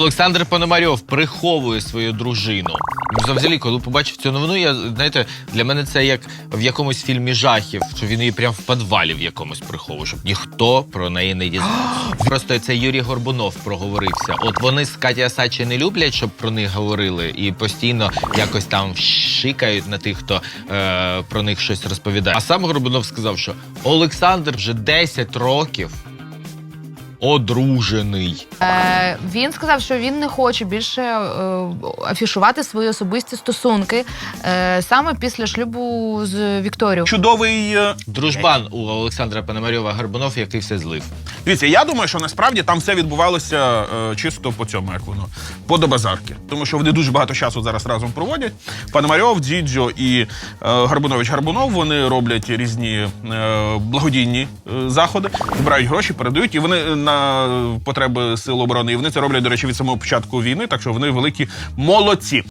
Олександр Пономарьов приховує свою дружину. Ну, Взагалі, коли побачив цю новину, я знаєте, для мене це як в якомусь фільмі жахів, що він її прямо в підвалі в якомусь приховує, щоб ніхто про неї не дізнався. Просто це Юрій Горбунов проговорився. От вони з Катя Сачі не люблять, щоб про них говорили, і постійно якось там шикають на тих, хто е, про них щось розповідає. А сам Горбунов сказав, що Олександр вже 10 років одружений. Е, він сказав, що він не хоче більше е, афішувати свої особисті стосунки е, саме після шлюбу з Вікторією. Чудовий. е, Дружбан у Олександра Пономарьова Горбунов, який все злив. Дивіться, я думаю, що насправді там все відбувалося е, чисто по цьому, як воно, по до базарки. Тому що вони дуже багато часу зараз разом проводять. Пономарьов, Діджо і е, Гарбунович Гарбунов вони роблять різні е, благодійні е, заходи, збирають гроші, передають, і вони на потреби сил оборони. І вони це роблять, до речі, від самого початку війни, так що вони великі молодці.